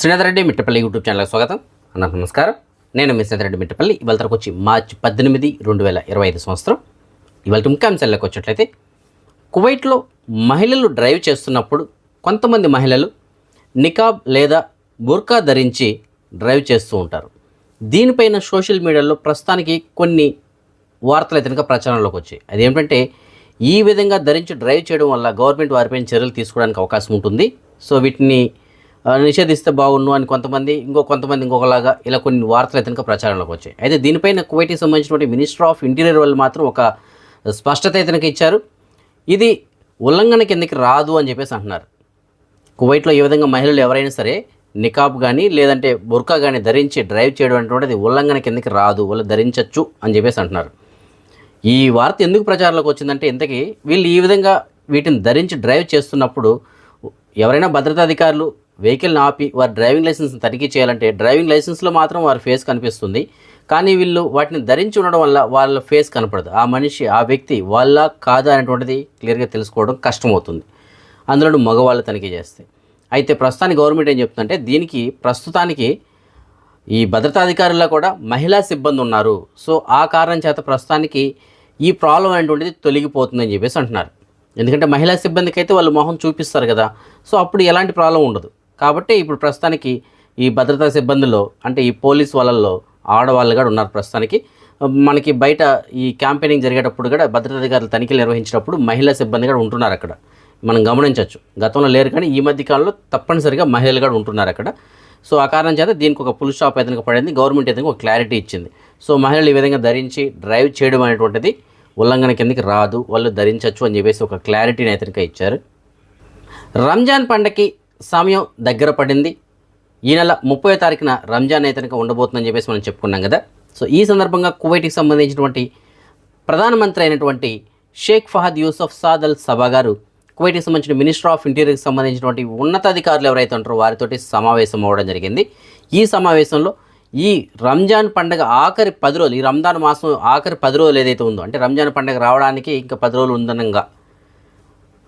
Srinath Reddy Mittapalli YouTube ఛానల్కి స్వాగతం. అన్న నమస్కారం. నేను మీ శ్రీనాథ్ రెడ్డి మిట్టపల్లి. ఇవాళ తరకు వచ్చి మార్చి పద్దెనిమిది రెండు వేల ఇరవై ఐదు సంవత్సరం. ఇవాళ ముఖ్యాంశాల్లోకి వచ్చినట్లయితే కువైట్లో మహిళలు డ్రైవ్ చేస్తున్నప్పుడు కొంతమంది మహిళలు నికాబ్ లేదా బుర్కా ధరించి డ్రైవ్ చేస్తూ ఉంటారు. దీనిపైన సోషల్ మీడియాలో ప్రస్తుతానికి కొన్ని వార్తలు అయితే ప్రచారంలోకి వచ్చాయి. అదేమిటంటే ఈ విధంగా ధరించి డ్రైవ్ చేయడం వల్ల గవర్నమెంట్ వారిపైన చర్యలు తీసుకోవడానికి అవకాశం ఉంటుంది. సో వీటిని నిషేధిస్తే బాగుండు అని కొంతమంది ఇంకో కొంతమంది ఇంకొకలాగా ఇలా కొన్ని వార్తలు అయితే ప్రచారంలోకి వచ్చాయి. అయితే దీనిపైన కువైట్కి సంబంధించినటువంటి మినిస్టర్ ఆఫ్ ఇంటీరియర్ వాళ్ళు మాత్రం ఒక స్పష్టత అయితే ఇచ్చారు. ఇది ఉల్లంఘన కిందకి రాదు అని చెప్పేసి అంటున్నారు. కువైట్లో ఏ విధంగా మహిళలు ఎవరైనా సరే నికాబ్ కానీ లేదంటే బుర్కా కానీ ధరించి డ్రైవ్ చేయడం అనేటువంటిది ఉల్లంఘన కిందకి రాదు వాళ్ళు ధరించవచ్చు అని చెప్పేసి అంటున్నారు. ఈ వార్త ఎందుకు ప్రచారంలోకి వచ్చిందంటే ఇంతకీ వీళ్ళు ఈ విధంగా వీటిని ధరించి డ్రైవ్ చేస్తున్నప్పుడు ఎవరైనా భద్రతా అధికారులు వెహికల్ని ఆపి వారి డ్రైవింగ్ లైసెన్స్ తనిఖీ చేయాలంటే డ్రైవింగ్ లైసెన్స్లో మాత్రం వారి ఫేస్ కనిపిస్తుంది. కానీ వీళ్ళు వాటిని ధరించి ఉండడం వల్ల వాళ్ళ ఫేస్ కనపడదు. ఆ మనిషి ఆ వ్యక్తి వాళ్ళ కాదా అనేటువంటిది క్లియర్గా తెలుసుకోవడం కష్టమవుతుంది. అందులో మగవాళ్ళు తనిఖీ చేస్తే. అయితే ప్రస్తుతానికి గవర్నమెంట్ ఏం చెప్తుందంటే దీనికి ప్రస్తుతానికి ఈ భద్రతాధికారుల్లో కూడా మహిళా సిబ్బంది ఉన్నారు. సో ఆ కారణం చేత ప్రస్తుతానికి ఈ ప్రాబ్లం అనేటువంటిది తొలగిపోతుందని చెప్పేసి అంటున్నారు. ఎందుకంటే మహిళా సిబ్బందికి అయితే వాళ్ళు మొహం చూపిస్తారు కదా. సో అప్పుడు ఎలాంటి ప్రాబ్లం ఉండదు. కాబట్టి ఇప్పుడు ప్రస్తుతానికి ఈ భద్రతా సిబ్బందిలో అంటే ఈ పోలీస్ వాళ్ళల్లో ఆడవాళ్ళు కూడా ఉన్నారు ప్రస్తుతానికి. మనకి బయట ఈ క్యాంపెయినింగ్ జరిగేటప్పుడు కూడా భద్రతాధికారులు తనిఖీలు నిర్వహించినప్పుడు మహిళా సిబ్బంది కూడా ఉంటున్నారు అక్కడ. మనం గమనించవచ్చు. గతంలో లేరు కానీ ఈ మధ్య కాలంలో తప్పనిసరిగా మహిళలు కూడా ఉంటున్నారు అక్కడ. సో ఆ కారణం చేత దీనికి ఒక పుల్ స్టాప్ అయితే పడింది. గవర్నమెంట్ అయితే ఒక క్లారిటీ ఇచ్చింది. సో మహిళలు ఈ విధంగా ధరించి డ్రైవ్ చేయడం అనేటువంటిది ఉల్లంఘన కిందకి రాదు. వాళ్ళు ధరించవచ్చు అని చెప్పేసి ఒక క్లారిటీని అయితే ఇచ్చారు. రంజాన్ పండగకి సమయం దగ్గర పడింది. ఈ నెల ముప్పై తారీఖున రంజాన్ అయితే ఉండబోతుందని చెప్పేసి మనం చెప్పుకున్నాం కదా. సో ఈ సందర్భంగా కువైట్కి సంబంధించినటువంటి ప్రధానమంత్రి అయినటువంటి షేక్ ఫహద్ యూసఫ్ సాద్ అల్ సభా గారు కువైట్కి సంబంధించిన మినిస్టర్ ఆఫ్ ఇంటీరియర్కి సంబంధించినటువంటి ఉన్నతాధికారులు ఎవరైతే ఉంటారో వారితోటి సమావేశం అవ్వడం జరిగింది. ఈ సమావేశంలో ఈ రంజాన్ పండగ ఆఖరి పది రోజులు ఈ రంజాన్ మాసం ఆఖరి పది రోజులు ఏదైతే ఉందో అంటే రంజాన్ పండగ రావడానికి ఇంకా పది రోజులు ఉందనంగా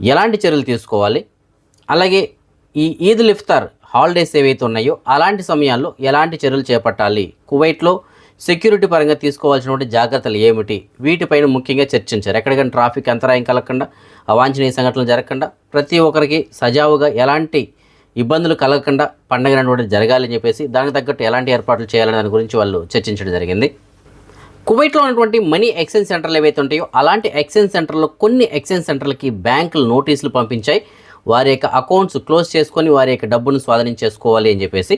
ఎలాంటి చర్యలు తీసుకోవాలి? అలాగే ఈ ఈద్ ఇఫ్తార్ హాలిడేస్ ఏవైతే ఉన్నాయో అలాంటి సమయాల్లో ఎలాంటి చర్యలు చేపట్టాలి? కువైట్లో సెక్యూరిటీ పరంగా తీసుకోవాల్సినటువంటి జాగ్రత్తలు ఏమిటి? వీటిపైన ముఖ్యంగా చర్చించారు. ఎక్కడికైనా ట్రాఫిక్ అంతరాయం కలగకుండా అవాంఛనీయ సంఘటనలు జరగకుండా ప్రతి ఒక్కరికి సజావుగా ఎలాంటి ఇబ్బందులు కలగకుండా పండగ జరగాలని చెప్పేసి దానికి తగ్గట్టు ఎలాంటి ఏర్పాట్లు చేయాలని దాని గురించి వాళ్ళు చర్చించడం జరిగింది. కువైట్లో ఉన్నటువంటి మనీ ఎక్స్చేంజ్ సెంటర్లు ఏవైతే ఉంటాయో అలాంటి ఎక్స్చేంజ్ సెంటర్లో కొన్ని ఎక్స్చేంజ్ సెంటర్లకి బ్యాంకులు నోటీసులు పంపించాయి. వారి యొక్క అకౌంట్స్ క్లోజ్ చేసుకొని వారి యొక్క డబ్బును స్వాధీనం చేసుకోవాలి అని చెప్పేసి.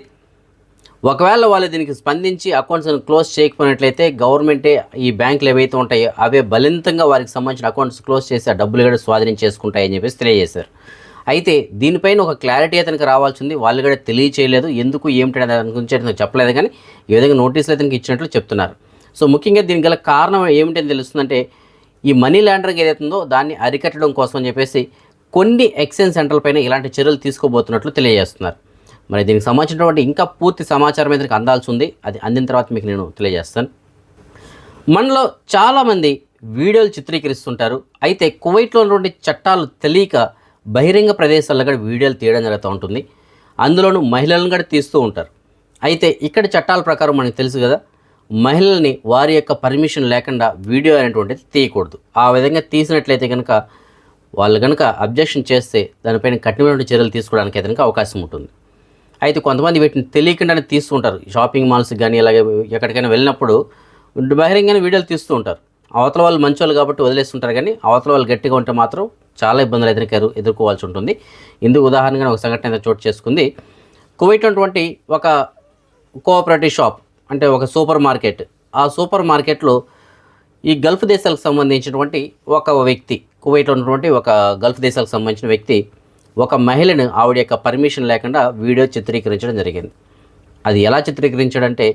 ఒకవేళ వాళ్ళు దీనికి స్పందించి అకౌంట్స్ని క్లోజ్ చేయకపోయినట్లయితే గవర్నమెంటే ఈ బ్యాంకులు ఏవైతే ఉంటాయో అవే బలింతంగా వారికి సంబంధించిన అకౌంట్స్ క్లోజ్ చేసి ఆ డబ్బులు కూడా స్వాధీనం చేసుకుంటాయని చెప్పేసి తెలియజేశారు. అయితే దీనిపైన ఒక క్లారిటీ అతనికి రావాల్సింది వాళ్ళు కూడా తెలియచేయలేదు ఎందుకు ఏమిటి దాని గురించి అయితే చెప్పలేదు కానీ ఈ విధంగా నోటీసులు అతనికి ఇచ్చినట్లు చెప్తున్నారు. సో ముఖ్యంగా దీనికి గల కారణం ఏమిటని తెలుస్తుందంటే ఈ మనీ లాండరింగ్ ఏదైతుందో దాన్ని అరికట్టడం కోసం అని చెప్పేసి కొన్ని ఎక్స్చేంజ్ సెంటర్లపైన ఇలాంటి చర్యలు తీసుకోబోతున్నట్లు తెలియజేస్తున్నారు. మరి దీనికి సంబంధించినటువంటి ఇంకా పూర్తి సమాచారం అయితే అందాల్సి ఉంది. అది అందిన తర్వాత మీకు నేను తెలియజేస్తాను. మనలో చాలామంది వీడియోలు చిత్రీకరిస్తుంటారు. అయితే కువైట్లో ఉన్నటువంటి చట్టాలు తెలియక బహిరంగ ప్రదేశాల్లో కూడా వీడియోలు తీయడం జరుగుతూ ఉంటుంది. అందులోనూ మహిళలను కూడా తీస్తూ ఉంటారు. అయితే ఇక్కడ చట్టాల ప్రకారం మనకు తెలుసు కదా మహిళల్ని వారి యొక్క పర్మిషన్ లేకుండా వీడియో అనేటువంటిది తీయకూడదు. ఆ విధంగా తీసినట్లయితే కనుక వాళ్ళు కనుక అబ్జెక్షన్ చేస్తే దానిపైన కఠినమైన చర్యలు తీసుకోవడానికి అయితే కనుక అవకాశం ఉంటుంది. అయితే కొంతమంది వీటిని తెలియకుండానే తీస్తూ ఉంటారు. షాపింగ్ మాల్స్ కానీ అలాగే ఎక్కడికైనా వెళ్ళినప్పుడు బహిరంగంగా వీడియోలు తీస్తూ ఉంటారు. అవతల వాళ్ళు మంచోళ్ళు కాబట్టి వదిలేస్తుంటారు కానీ అవతల వాళ్ళు గట్టిగా ఉంటే మాత్రం చాలా ఇబ్బందులు ఎదురు ఎదుర్కోవాల్సి ఉంటుంది. ఇందుకు ఉదాహరణగా ఒక సంఘటన అయితే చోటు చేసుకుంది. కువైట్ ఉన్నటువంటి ఒక కోఆపరేటివ్ షాప్ అంటే ఒక సూపర్ మార్కెట్. ఆ సూపర్ మార్కెట్లో ఈ గల్ఫ్ దేశాలకు సంబంధించినటువంటి ఒక వ్యక్తి కువైట్లో ఉన్నటువంటి ఒక గల్ఫ్ దేశాలకు సంబంధించిన వ్యక్తి ఒక మహిళను ఆవిడ యొక్క పర్మిషన్ లేకుండా వీడియో చిత్రీకరించడం జరిగింది. అది ఎలా చిత్రీకరించాడంటే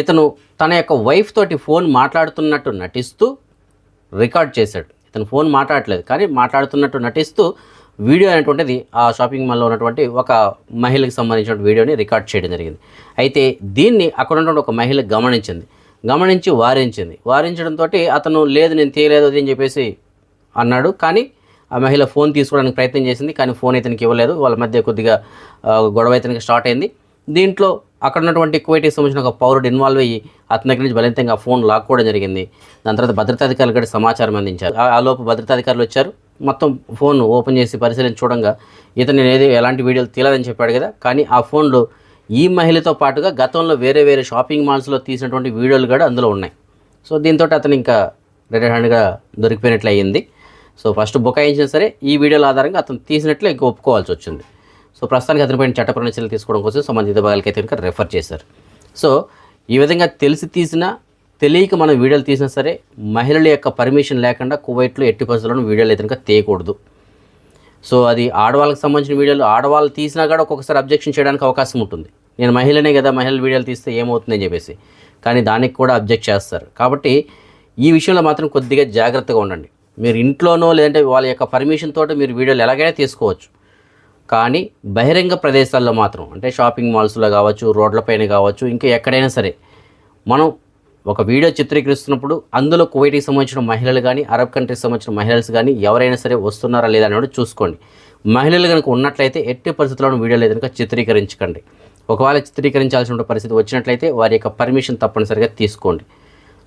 ఇతను తన యొక్క వైఫ్ తోటి ఫోన్ మాట్లాడుతున్నట్టు నటిస్తూ రికార్డ్ చేశాడు. ఇతను ఫోన్ మాట్లాడట్లేదు కానీ మాట్లాడుతున్నట్టు నటిస్తూ వీడియో అనేటువంటిది ఆ షాపింగ్ మాల్లో ఉన్నటువంటి ఒక మహిళకి సంబంధించిన వీడియోని రికార్డ్ చేయడం జరిగింది. అయితే దీన్ని అక్కడ ఉన్నటువంటి ఒక మహిళ గమనించింది. గమనించి వారించింది. వారించడంతో అతను లేదు నేను తీయలేదు అది అని చెప్పేసి అన్నాడు. కానీ ఆ మహిళ ఫోన్ తీసుకోవడానికి ప్రయత్నం చేసింది. కానీ ఫోన్ ఇతనికి ఇవ్వలేదు. వాళ్ళ మధ్య కొద్దిగా గొడవ ఇతనికి స్టార్ట్ అయింది. దీంట్లో అక్కడ ఉన్నటువంటి కువైటీకి సంబంధించిన ఒక పౌరుడు ఇన్వాల్వ్ అయ్యి అతని దగ్గర నుంచి బలవంతంగా ఫోన్ లాక్కోవడం జరిగింది. దాని తర్వాత భద్రతాధికారులు కూడా సమాచారం అందించారు. ఆ- లోపు భద్రతాధికారులు వచ్చారు. మొత్తం ఫోన్ ఓపెన్ చేసి పరిశీలించి చూడంగా ఇతను నేను ఏది ఎలాంటి వీడియోలు తీయలేదని చెప్పాడు కదా. కానీ ఆ ఫోన్లో ఈ మహిళతో పాటుగా గతంలో వేరే వేరే షాపింగ్ మాల్స్లో తీసినటువంటి వీడియోలు కూడా అందులో ఉన్నాయి. సో దీంతో అతను ఇంకా రెడ్ హ్యాండ్గా దొరికిపోయినట్లు అయ్యింది. సో ఫస్ట్ బుకాయించినా సరే ఈ వీడియోల ఆధారంగా అతను తీసినట్లు ఇంకా ఒప్పుకోవాల్సి వచ్చింది. సో ప్రస్తుతానికి అతనిపైన చట్టపరమైన చర్యలు తీసుకోవడం కోసం సంబంధిత భాగాలకి అయితే కనుక రెఫర్ చేశారు. సో ఈ విధంగా తెలిసి తీసినా తెలియక మనం వీడియోలు తీసినా సరే మహిళల యొక్క పర్మిషన్ లేకుండా కువైట్లో ఎట్టి పరిస్థితుల్లోనూ వీడియోలు అయితే కనుక తీయకూడదు. సో అది ఆడవాళ్ళకి సంబంధించిన వీడియోలు ఆడవాళ్ళు తీసినా కూడా ఒక్కొక్కసారి అబ్జెక్షన్ చేయడానికి అవకాశం ఉంటుంది. నేను మహిళనే కదా మహిళలు వీడియోలు తీస్తే ఏమవుతుందని చెప్పేసి. కానీ దానికి కూడా అబ్జెక్ట్ చేస్తారు. కాబట్టి ఈ విషయంలో మాత్రం కొద్దిగా జాగ్రత్తగా ఉండండి. మీరు ఇంట్లోనో లేదంటే వాళ్ళ యొక్క పర్మిషన్ తోటి మీరు వీడియోలు ఎలాగైనా తీసుకోవచ్చు. కానీ బహిరంగ ప్రదేశాల్లో మాత్రం అంటే షాపింగ్ మాల్స్లో కావచ్చు రోడ్లపైన కావచ్చు ఇంకా ఎక్కడైనా సరే మనం ఒక వీడియో చిత్రీకరిస్తున్నప్పుడు అందులో కువైట్కి సంబంధించిన మహిళలు కానీ అరబ్ కంట్రీకి సంబంధించిన మహిళలు కానీ ఎవరైనా సరే వస్తున్నారా లేదా అని కూడా చూసుకోండి. మహిళలు కనుక ఉన్నట్లయితే ఎట్టి పరిస్థితుల్లోనూ వీడియోలు కనుక చిత్రీకరించకండి. ఒకవేళ చిత్రీకరించాల్సిన పరిస్థితి వచ్చినట్లయితే వారి యొక్క పర్మిషన్ తప్పనిసరిగా తీసుకోండి.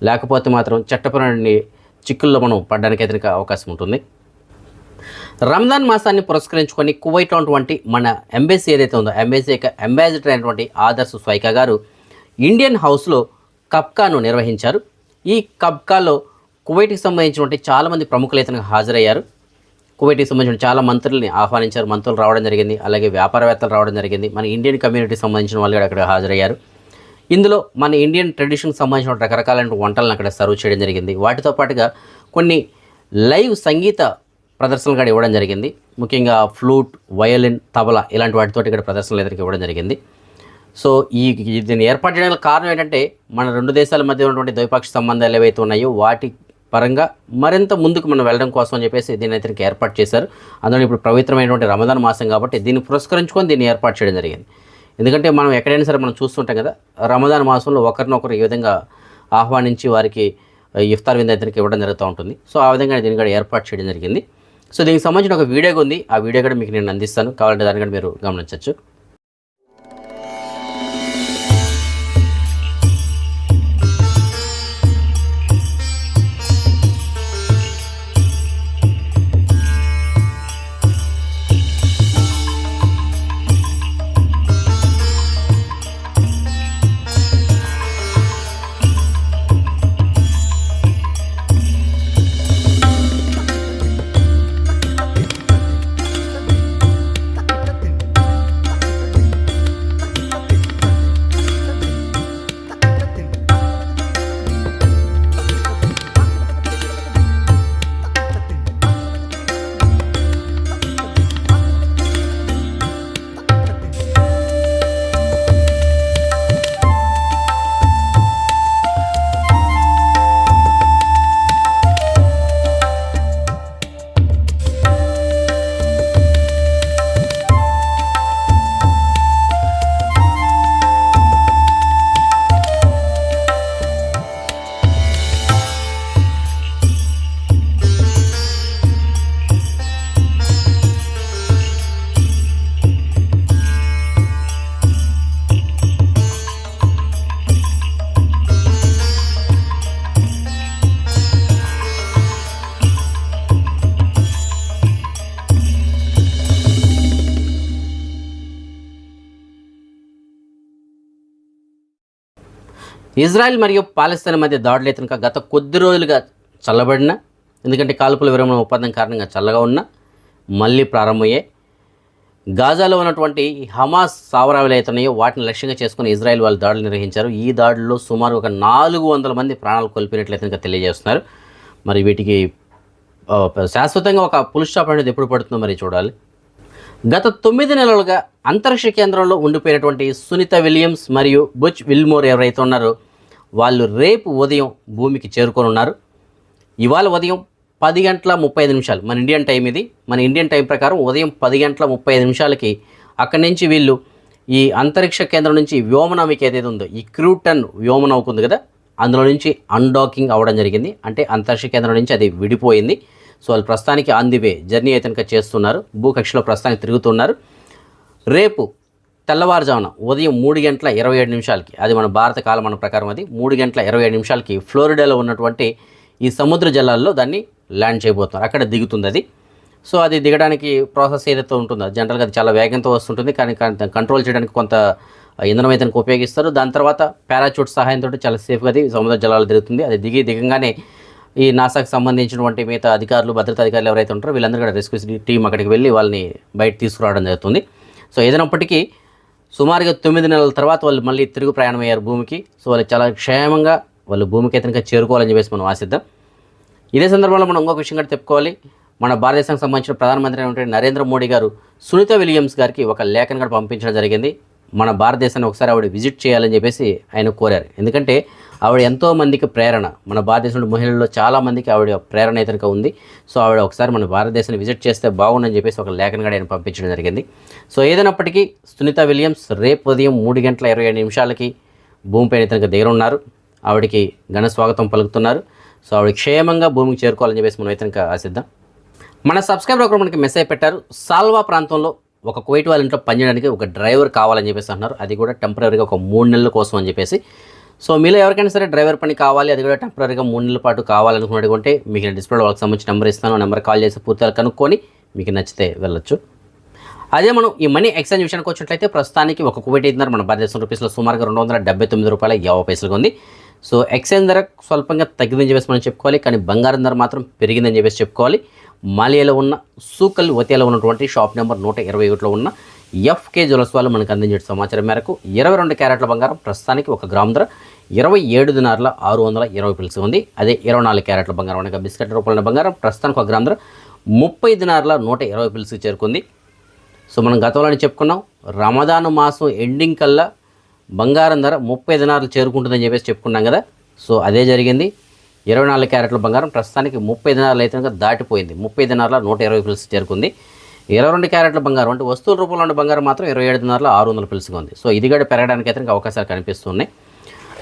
లేకపోతే మాత్రం చట్టపరమైన చిక్కుల్లో మనం పడడానికి అయితే అవకాశం ఉంటుంది. రంజాన్ మాసాన్ని పురస్కరించుకొని కువైట్లో ఉన్నటువంటి మన ఎంబెసీ ఏదైతే ఉందో ఎంబెసీ యొక్క అంబాసిడర్ అయినటువంటి ఆదర్శ్ స్వైక గారు ఇండియన్ హౌస్లో కబ్కాను నిర్వహించారు. ఈ కబ్కాలో కువైట్కి సంబంధించినటువంటి చాలామంది ప్రముఖులు అయితే హాజరయ్యారు. కువైట్కి సంబంధించిన చాలా మంత్రుల్ని ఆహ్వానించారు. మంత్రులు రావడం జరిగింది. అలాగే వ్యాపారవేత్తలు రావడం జరిగింది. మన ఇండియన్ కమ్యూనిటీకి సంబంధించిన వాళ్ళు కూడా అక్కడ హాజరయ్యారు. ఇందులో మన ఇండియన్ ట్రెడిషన్కి సంబంధించిన రకరకాలైన వంటలను అక్కడ సర్వ్ చేయడం జరిగింది. వాటితో పాటుగా కొన్ని లైవ్ సంగీత ప్రదర్శనలు కూడా ఇవ్వడం జరిగింది. ముఖ్యంగా ఫ్లూట్ వయోలిన్ తబలా ఇలాంటి వాటితోటి ఇక్కడ ప్రదర్శనలు ఎదురుకి ఇవ్వడం జరిగింది. సో ఈ దీన్ని ఏర్పాటు చేయడానికి కారణం ఏంటంటే మన రెండు దేశాల మధ్య ఉన్నటువంటి ద్వైపాక్షిక సంబంధాలు ఏవైతే ఉన్నాయో వాటి పరంగా మరింత ముందుకు మనం వెళ్ళడం కోసం అని చెప్పేసి దీన్ని అయితే ఏర్పాటు చేశారు. అందులో ఇప్పుడు పవిత్రమైనటువంటి రమదాన్ మాసం కాబట్టి దీన్ని పురస్కరించుకొని దీన్ని ఏర్పాటు చేయడం జరిగింది. ఎందుకంటే మనం ఎక్కడైనా సరే మనం చూస్తుంటాం కదా రమదాన్ మాసంలో ఒకరినొకరు ఈ విధంగా ఆహ్వానించి వారికి ఇఫ్తార్ విందు ఇవ్వడం జరుగుతూ ఉంటుంది. సో ఆ విధంగా దీన్ని కూడా ఏర్పాటు చేయడం జరిగింది. సో దీనికి సంబంధించిన ఒక వీడియో ఉంది. ఆ వీడియో కూడా మీకు నేను అందిస్తాను. కావాలంటే దాన్ని కూడా మీరు గమనించవచ్చు. ఇజ్రాయెల్ మరియు పాలస్తీన్ మధ్య దాడులు అయితే గత కొద్ది రోజులుగా చల్లబడిన ఎందుకంటే కాల్పుల విరమణ ఒప్పందం కారణంగా చల్లగా ఉన్న మళ్ళీ ప్రారంభమయ్యే గాజాలో ఉన్నటువంటి హమాస్ స్థావరాలు అవుతున్నాయో వాటిని లక్ష్యంగా చేసుకుని ఇజ్రాయెల్ వాళ్ళు దాడులు నిర్వహించారు. ఈ దాడుల్లో సుమారు ఒక నాలుగు వందల మంది ప్రాణాలు కోల్పోయినట్లయితే తెలియజేస్తున్నారు. మరి వీటికి శాశ్వతంగా ఒక పుల్ స్టాప్ అనేది ఎప్పుడు పడుతుందో మరి చూడాలి. గత తొమ్మిది నెలలుగా అంతరిక్ష కేంద్రంలో ఉండిపోయినటువంటి సునీత విలియమ్స్ మరియు బుచ్ విల్మోర్ ఎవరైతే ఉన్నారో వాళ్ళు రేపు ఉదయం భూమికి చేరుకొని ఉన్నారు ఇవాళ ఉదయం పది గంటల ముప్పై ఐదు నిమిషాలు. మన ఇండియన్ టైం ఇది. మన ఇండియన్ టైం ప్రకారం ఉదయం పది గంటల ముప్పై ఐదు నిమిషాలకి అక్కడి నుంచి వీళ్ళు ఈ అంతరిక్ష కేంద్రం నుంచి వ్యోమనౌమిక ఏదైతే ఉందో ఈ క్రూటన్ వ్యోమనౌక ఉంది కదా అందులో నుంచి అన్డాకింగ్ అవ్వడం జరిగింది. అంటే అంతరిక్ష కేంద్రం నుంచి అది విడిపోయింది. సో వాళ్ళు ప్రస్తుతానికి ఆన్ ది వే జర్నీ అయితే కనుక చేస్తున్నారు. భూకక్షలో ప్రస్తుతానికి తిరుగుతున్నారు. రేపు తెల్లవారుజామున ఉదయం మూడు గంటల ఇరవై ఏడు నిమిషాలకి అది మన భారత కాలమాన ప్రకారం అది మూడు గంటల ఇరవై ఏడు నిమిషాలకి ఫ్లోరిడాలో ఉన్నటువంటి ఈ సముద్ర జలాల్లో దాన్ని ల్యాండ్ చేయబోతున్నారు. అక్కడ దిగుతుంది అది. సో అది దిగడానికి ప్రాసెస్ ఏదైతే ఉంటుందో జనరల్గా అది చాలా వేగంతో వస్తుంటుంది కానీ దాన్ని కంట్రోల్ చేయడానికి కొంత ఇంధనం అయితే ఉపయోగిస్తారు. దాని తర్వాత పారాచూట్ సహాయంతో చాలా సేఫ్గా అది సముద్ర జలాలు దిగుతుంది. అది దిగి దిగంగానే ఈ నాసాకు సంబంధించినటువంటి మిగతా అధికారులు భద్రతా అధికారులు ఎవరైతే ఉంటారో వీళ్ళందరూ కూడా రెస్క్యూ టీం అక్కడికి వెళ్ళి వాళ్ళని బయట తీసుకురావడం జరుగుతుంది. సో ఏదైనప్పటికీ సుమారుగా తొమ్మిది నెలల తర్వాత వాళ్ళు మళ్ళీ తిరుగు ప్రయాణం అయ్యారు భూమికి. సో వాళ్ళు చాలా క్షేమంగా వాళ్ళు భూమికి అయితే చేరుకోవాలని చెప్పేసి మనం ఆశిద్దాం. ఇదే సందర్భంలో మనం ఇంకొక విషయం కూడా చెప్పుకోవాలి. మన భారతదేశానికి సంబంధించిన ప్రధానమంత్రి అయినటువంటి నరేంద్ర మోడీ గారు సునీత విలియమ్స్ గారికి ఒక లేఖను కూడా పంపించడం జరిగింది. మన భారతదేశాన్ని ఒకసారి ఆవిడ విజిట్ చేయాలని చెప్పేసి ఆయన కోరారు. ఎందుకంటే ఆవిడ ఎంతో మందికి ప్రేరణ. మన భారతదేశంలో మహిళల్లో చాలామందికి ఆవిడ ప్రేరణ అయితే ఉంది. సో ఆవిడ ఒకసారి మన భారతదేశాన్ని విజిట్ చేస్తే బాగుందని చెప్పేసి ఒక లేఖను కూడా ఆయన పంపించడం జరిగింది. సో ఏదైనప్పటికీ సునీత విలియమ్స్ రేపు ఉదయం మూడు గంటల ఇరవై ఏడు నిమిషాలకి భూమిపైన ఇతనికి దిగనున్నారు ఆవిడకి ఘన స్వాగతం పలుకుతున్నారు. సో ఆవిడ క్షేమంగా భూమికి చేరుకోవాలని చెప్పేసి మనం అయితే ఆశిద్దాం. మన సబ్స్క్రైబర్ ఒకరు మనకి మెసేజ్ పెట్టారు. సాల్వా ప్రాంతంలో ఒక కువైట్ వాళ్ళ ఇంట్లో పనిచేయడానికి ఒక డ్రైవర్ కావాలని చెప్పేసి అన్నారు అది కూడా టెంపరీగా ఒక మూడు నెలల కోసం అని చెప్పేసి. సో మీలో ఎవరికైనా సరే డ్రైవర్ పని కావాలి అది కూడా టెంపరీగా మూడు నెలల పాటు కావాలనుకున్నటువంటి మీకు నేను డిస్ప్లే వాళ్ళకి సంబంధించిన నెంబర్ ఇస్తాను నెంబర్ కాల్ చేసి పూర్తిగా కనుక్కొని మీకు నచ్చితే వెళ్ళొచ్చు. అదే మనం ఈ మనీ ఎక్స్చేంజ్ విషయానికి వచ్చినట్లయితే ప్రస్తుతానికి ఒక కోటి ఐదున్నర మన భారతదేశం రూపీస్లో సుమారుగా రెండు వందల డెబ్బై తొమ్మిది రూపాయల యాభై పైసలుగా ఉంది. సో ఎక్స్చేంజ్ ధర స్వల్పంగా తగ్గిందని చెప్పేసి మనం చెప్పుకోవాలి కానీ బంగారం ధర మాత్రం పెరిగిందని చెప్పేసి చెప్పుకోవాలి. మాలియాలో ఉన్న సూకల్ వతియాలో ఉన్నటువంటి షాప్ నెంబర్ నూట ఇరవై ఒకటిలో ఉన్న ఎఫ్కే జ్యువెల్స్ వాళ్ళు మనకు అందించిన సమాచారం మేరకు ఇరవై రెండు క్యారెట్ల బంగారం ప్రస్తుతానికి ఒక గ్రామ్ ధర ఇరవై ఏడు దినార్ల ఆరు వందల ఇరవై పిలుసు ఉంది. అదే ఇరవై నాలుగు క్యారెట్ల బంగారం అనగా బిస్కెట్ రూపంలో బంగారం. ప్రస్తుతానికి ఒక గ్రామ ధర ముప్పై దినార్ల నూట ఇరవై పిలుసుకి చేరుకుంది. సో మనం గతంలోనే చెప్పుకున్నాం రమదాను మాసం ఎండింగ్ కల్లా బంగారం ధర ముప్పై దినార్లు చేరుకుంటుందని చెప్పేసి చెప్పుకున్నాం కదా. సో అదే జరిగింది. ఇరవై నాలుగు క్యారెట్ల బంగారం ప్రస్తుతానికి ముప్పై దినార్లు అయితే కనుక దాటిపోయింది. ముప్పై దినార్ల నూట ఇరవై పిలుసు చేరుకుంది. ఇరవై రెండు క్యారెట్ల బంగారం అంటే వస్తువుల రూపంలో ఉన్న బంగారం మాత్రం ఇరవై ఏడు దినార్ల ఆరు వందల పిలుసుగా ఉంది. సో ఇది కూడా పెరగడానికి అయితే అవకాశాలు కనిపిస్తున్నాయి.